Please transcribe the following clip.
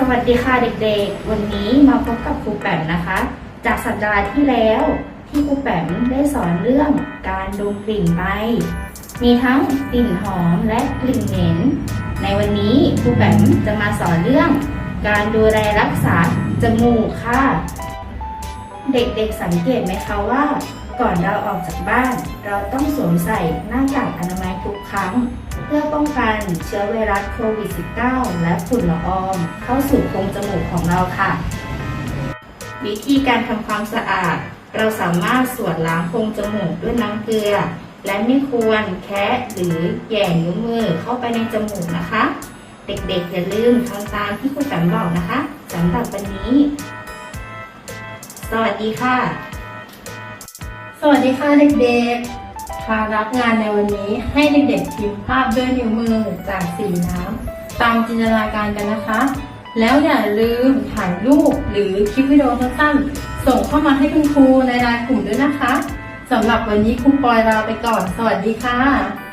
สวัสดีค่ะเด็กๆ วันนี้มาพบกับครูแป๋มนะคะ จากสัปดาห์ที่แล้วที่ครูแป๋มได้สอนเรื่องการดมกลิ่นไปมีทั้งกลิ่นหอมและกลิ่นเหม็น ในวันนี้ครูแป๋มจะมาสอนเรื่อง การดูแลรักษาจมูกค่ะ เด็กๆสังเกตไหมคะว่า ก่อนเราออกจากบ้าน เราต้องสวมใส่หน้ากากอนามัยทุกครั้ง เพื่อป้องกันเชื้อไวรัสโควิด -19 และฝุ่นละอองเข้าสู่โพรงจมูกของเราค่ะ วิธีการทำความสะอาด เราสามารถสวดล้างโพรงจมูกด้วยน้ำเกลือ และไม่ควรแคะหรือแหย่นิ้วมือเข้าไปในจมูกนะคะ เด็กๆอย่าลืมทำตามที่ครูแต๋มบอกนะคะสำหรับวันนี้ สวัสดีค่ะ สวัสดีค่ะเด็กๆภาระงานในวันนี้ให้เด็กๆพิมพ์ภาพด้วยนิ้วมือจากสีน้ำตามจินตนาการกันนะคะ แล้วอย่าลืมถ่ายรูปหรือคลิปวิดีโอสั้นๆ ส่งเข้ามาให้คุณครูในไลน์กลุ่มด้วยนะคะสำหรับวันนี้ครูปอยลาไปก่อน สวัสดีค่ะ